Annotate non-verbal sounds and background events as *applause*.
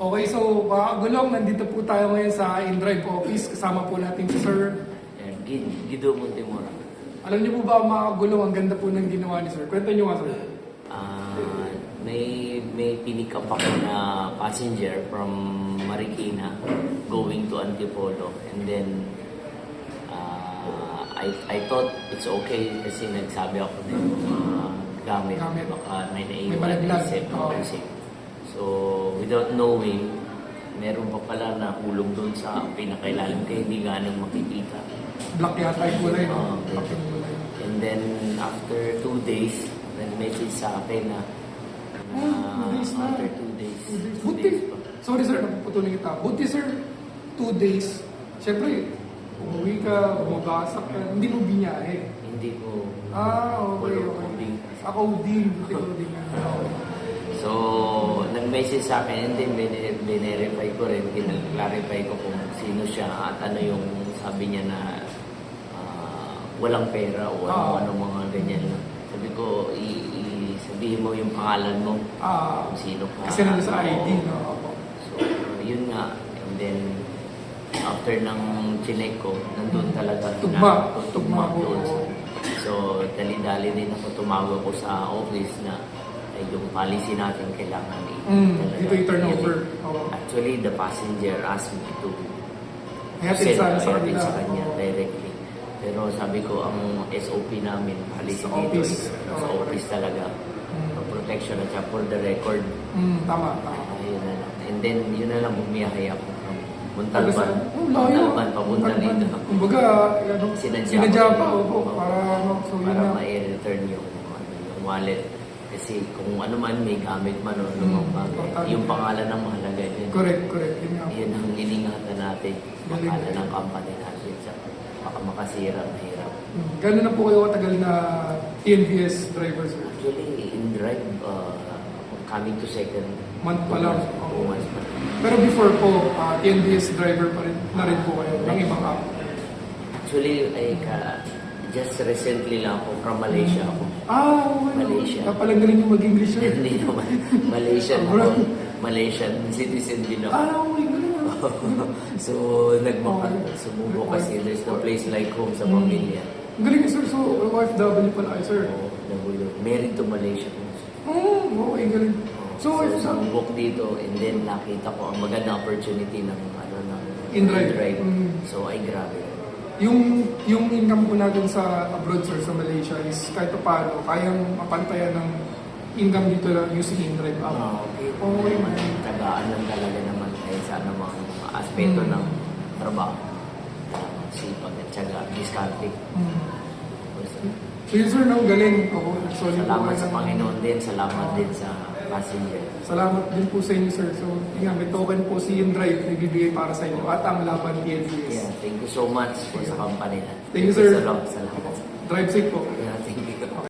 Okay, so mga gulong, nandito po tayo ngayon sa InDrive office. Kasama po natin si Sir. Ayan, Gid- Guido Montemora. Alam niyo po ba mga gulong, ang ganda po ng ginawa ni Sir. Kwento niyo nga, Sir. Ah, may may pinick up ako na passenger from Marikina going to Antipolo and then ah, I I thought it's okay kasi nagsabi ako ng mga gamit, Gamit. baka may May naiwan malaglag. isip Oo. isip. So without knowing meron pa pala na hulog doon sa pinakailalim kaya hindi ganang makikita. Black yata yung kulay, kulay. And then after two days, nag-message sa akin na Oh, days na. after two days. Two days. Buti. days pa. Sorry, Sir, napuputulin kita. Buti, Sir, two days. Siyempre, umuwi ka, bumabasok ka, hindi mo binyahe. Hindi ko Ah, okay, okay. Ako din, buti ko din. *laughs* Nag-message sa akin and then bine- binerify ko rin, kinag-clarify ko kung sino siya at ano yung sabi niya na ah, walang pera o ano, ano mga ganyan. Sabi ko, i- i- sabihin mo yung pangalan mo, Ah, kung sino ka. kasi nandun sa. ID, no? So, yun nga. And then, after ng chinek ko, nandun talaga. Tugma. na- Tugma doon. So, dali-dali din ako tumawag ko sa office na yung policy natin kailangan i- Mm, talaga ito yung turnover. Oo. Actually, the passenger asked me to Hatid sa, sa hatid kanila. sa kanya Oo. directly. Pero sabi ko, ang SOP namin, policy Sa dito office. is sa Oo, office talaga. Mm. For protection at for the record. Mm, tama, tama. Ayun na lang. And then, yun na lang, bumiyahe ako from Montalban. Oh, layo. Montalban, papunta dito. Kumbaga, ano, Sinadya sinadya pa, opo, para ano, so Para ma-return yung, ano, yung wallet. Kasi kung ano man, may gamit man o ano mang bagay. importante. Yung pangalan ng mahalaga din. Correct, correct. Yun nga. Yun ang iningatan natin. Pangalan ng company natin. Sa baka makasira, mahirap. Gano'n na po kayo katagal na TNVS driver, sir? Actually, in drive, uh, coming to second Month pa lang. Two months pa lang. Pero before po, ah, TNVS driver pa rin, na rin po kayo ng ibang app. Actually, ay ka, just recently lang ako from Malaysia ako. Ah, okay. Malaysia. Kapalang galing yung mag-English, sir. Hindi naman. Malaysian ako. Malaysian citizen din ako. Ah, okay, galing ah. *laughs* so, nagmukha. Sumubo kasi there's no place like home sa Mm. pamilya. Ang galing sir. So, OFW pala kayo, sir. So, nabulo. Married to Malaysia. Hmm, okay, galing. So, So, sumubok dito and then nakita ko ang magandang opportunity ng ano ng In-drive. Mm. So, ay grabe. Yung yung income po natin sa abroad, sir, sa Malaysia is kahit pa paano, kayang mapantayan ng income dito lang using InDrive app. Ah, okay. Okay, man. Tagaan lang talaga naman kahit sa anumang aspeto Mm. ng trabaho. Sipag at syaga, diskarte. Hmm. So yun, sir, no, galing. Ako, solid po Salamat kayo sa ng- Panginoon din, salamat din sa passenger. Salamat din po sa inyo, sir. So, nga, may token po si InDrive na ibibigay para sa inyo at ang laban TNVS. Yeah, thank you so much po sa company na. Thank you, sir. Salamat. Salamat. Drive safe po. Yeah.